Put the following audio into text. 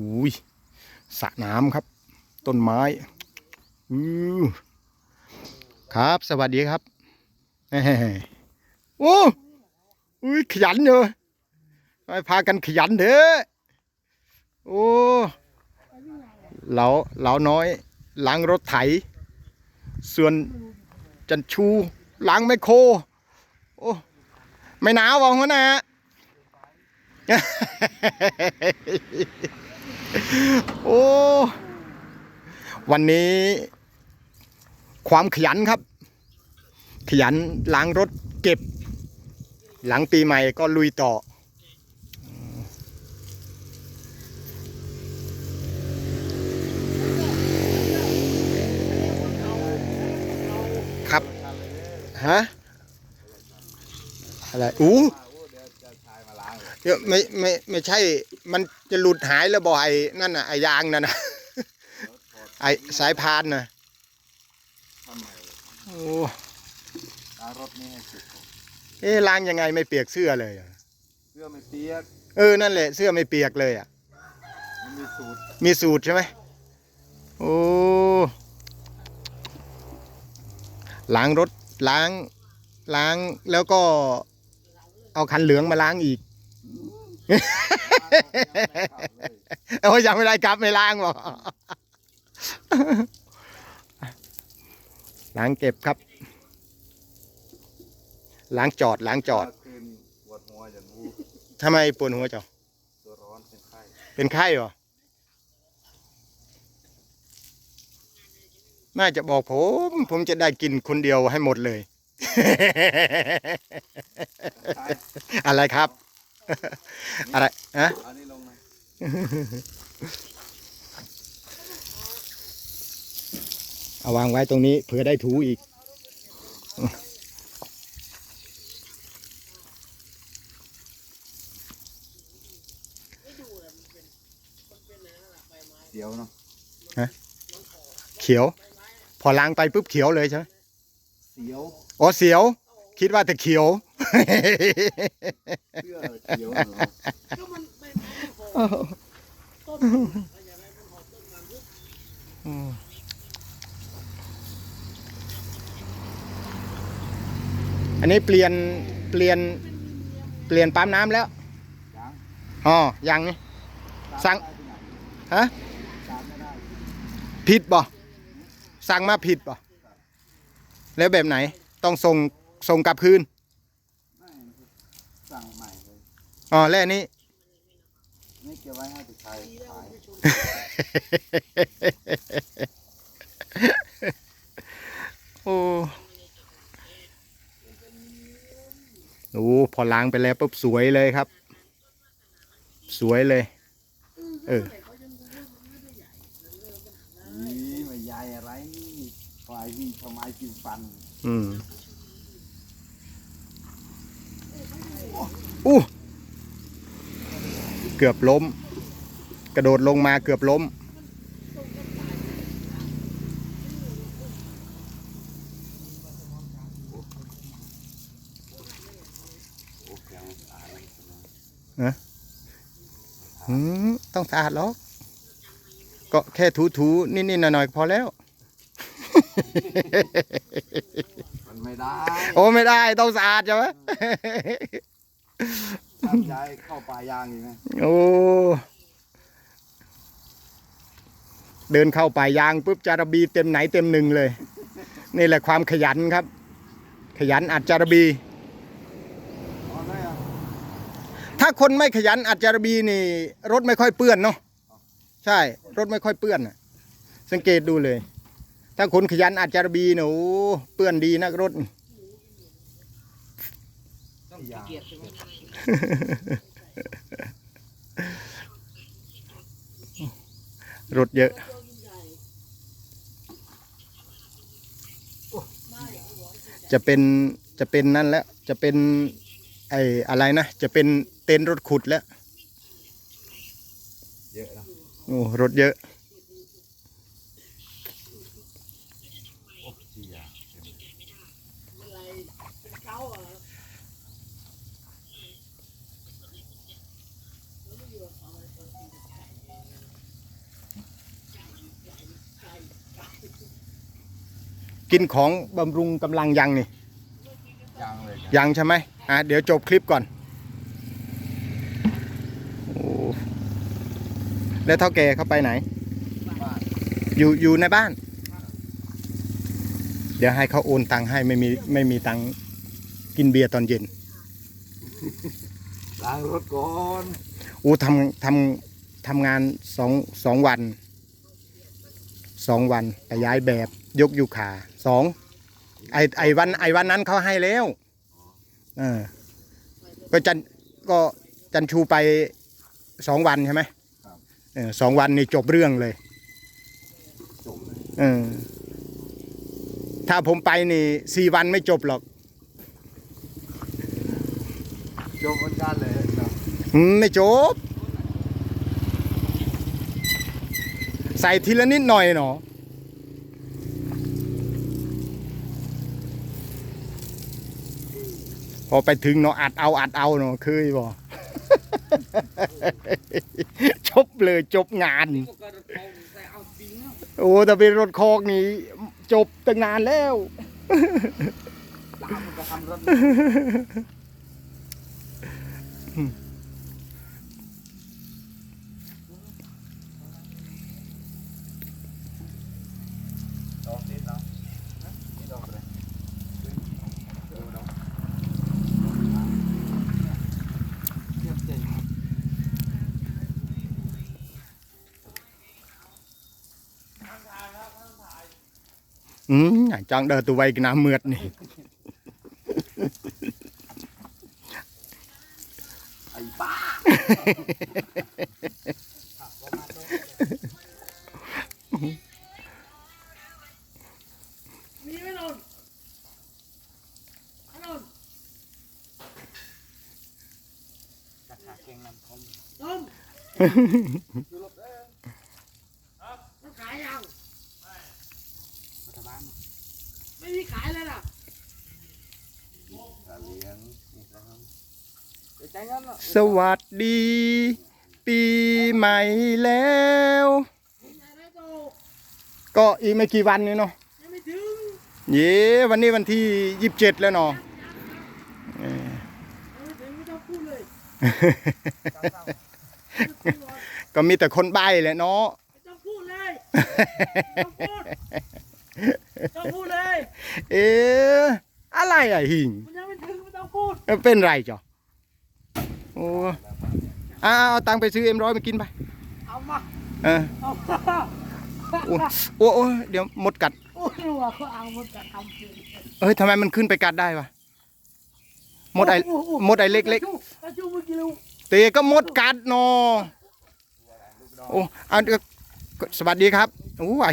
อุ้ยสระน้ำครับ ต้นไม้อือครับ สวัสดีครับโอ้อุ้ยขยันเนอะไปพากันขยันเถอะโอ้เหลาเหลาน้อยล้างรถไถ ส่วนจันชูล้างไมโครโอ้ไม่หนาวบอกหัวหน้า โอ้ วันนี้ ความขยันครับ ขยันล้างรถเก็บ หลังปีใหม่ก็ลุยต่อ ครับ ฮะ อะไร อู้เดี๋ยวไม่ไม่ไม่ใช่ มัน จะหลุดหายแล้วบ่ไอ้นั่นน่ะไอ้ยางนั่นน่ะไอ้สายพานน่ะทำไมโอ้ตารถนี่ให้สุดเอ๊ะล้างยังไงไม่เปียกเสื้อเลยอะเสื้อไม่เปียกเออนั่นแหละเสื้อไม่เปียกเลยอะมันมีสูตรมีสูตรใช่ไหมโอ้ล้างรถล้างล้างแล้วก็เอาคันเหลืองมาล้างอีก โอ้ยยังไม่ได้กลับไม่ล้างหรอกล้างเก็บครับ ล้างจอดล้างจอดคืนปวดหัวอย่างงูทำไมปวดหัวเจ้าตัวร้อนเป็นไข้เป็นไข้เหรอน่าจะบอกผม ผมจะได้กินคนเดียวให้หมดเลย อะไรครับ อะไรฮะอันนี้ลงนะเอาวางไว้ตรงนี้เผื่อได้ถูอีกเดี๋ยวเนาะเขียว พอล้างไปปุ๊บเขียวเลยใช่ไหมเสียว อ๋อเสียว คิดว่าแต่เขียว เสื้อเขียวเหรอก็มันไม่ไม่พอต้นอืมอันนี้เปลี่ยนเปลี่ยนเปลี่ยนปั๊มน้ำแล้วยังอ๋อยังนี่สั่งได้ที่ไหนฮะตามไม่ได้ผิดบ่สั่งมาผิดบ่แล้วแบบไหนต้องส่งส่งกลับคืน ไม่สั่งใหม่เลย อ๋อแล้วอันนี้ นี่เก็บไว้ให้ไปใช้ขายโอ้โอ้พอล้างไปแล้วปุ๊บสวยเลยครับ สวยเลย เออ นี่ไม่ใหญ่อะไรนี่ควายวิ่งทำไมกินฟันอืมอู้ เกือบล้ม กระโดดลงมาเกือบล้มโอ้ยังสะอาดเลยนะอืมต้องสะอาดหรอกก็แค่ถูๆนิดๆหน่อยๆพอแล้ว มันไม่ได้ โอ้ไม่ได้ต้องสะอาดใช่ไหม ทำย้ายเข้าป่ายางอยู่นะโอ้เดินเข้าป่ายางปุ๊บจารบีเต็มไหนเต็มหนึ่งเลย นี่แหละความขยันครับ ขยันอัดจารบี ถ้าคนไม่ขยันอัดจารบีนี่ รถไม่ค่อยเปื้อนเนาะใช่ รถไม่ค่อยเปื้อนสังเกตดูเลย ถ้าคนขยันอัดจารบีเนี่ยโอ้เปื้อนดีนักรถ ยจใช่ไหมรถเยอะจะเป็นจะเป็นนั่นแล้ว จะเป็นไอ้อะไรนะ จะเป็นเต็นท์รถขุดแล้ว เยอะนะโอ้รถเยอะ โอ้เจีย อะไรเป็นเก้าอะ เกินของบำรุงกำลังยังนี่ยังเลยครับยังใช่ไหมอะเดี๋ยวจบคลิปก่อนโอ้แล้วเท่าแก่เขาไปไหน บ้านอยู่อยู่ในบ้าน เดี๋ยวให้เขาโอนตังค์ให้ไม่มีไม่มีตังค์กินเบียร์ตอนเย็นล้างรถก่อนอู้ทำทำทำงานสองสองวันสองวันไปย้ายแบบยกยูขา สองไอไอวันไอวันนั้นเขาให้แล้วเออก็จันก็จันชูไปสองวันใช่ไหมเออสองวันนี่จบเรื่องเลยจบเลยเออถ้าผมไปนี่สี่วันไม่จบหรอก จบเหมือนกันเลยเนาะอืมไม่จบ ใส่ทีละนิดหน่อยเนาะ พอไปถึงเนาะอัดเอาอัดเอาเนาะเคยบ่จบเลยจบงานก็กระโดดแต่เอาจริงนะโอ้แต่เป็นรถคอกนี่จบตั้งนานแล้วตามมันก็ทำรถลองสิลองนี่ลองไปเลยเออลองเทียบใจ อืมอย่างจังเดินตัวไวกน้ำเมือดนี่ไอ้บ้ามีไหมนนท์นนท์จักขาเก่งนำคมนมนขายยัง รัฐบาล ไม่มี ขายเลยนะเลี้ยงนี่นะครับเดี๋ยวใจเงินเนาะสวัสดี ปีใหม่แล้วไหนไหนโตก็อีกไม่กี่วันนี้เนาะยังไม่ถึงเย้วันนี้วันที่ยี่สิบเจ็ดแล้วเนาะเออ ยังไม่ถึงไม่ต้องพูดเลยก็มีแต่คนใบ้แหละเนาะไม่ต้องพูดเลยไม่ต้องพูดไม่ต้องพูดเลย เอ๊ะอะไรอะหิงมันยังไม่ถึงไม่ต้องพูดเอ้าเป็นไรจ้ะโอ้อาเอาตังค์ไปซื้อเอ็มร้อยมากินไป เอามา เออเอามาโอ้โอ้โอ้เดี๋ยวมดกัดโอ้ยว่าเขาเอาหมดจะทำเองเอ้ยทำไมมันขึ้นไปกัดได้วะมดไอมดไอเล็กๆกระจูเมื่อกี้ลูกๆเตก็มดกัดเนาะโอ้เอาเดี๋ยวสวัสดีครับโอ้อะ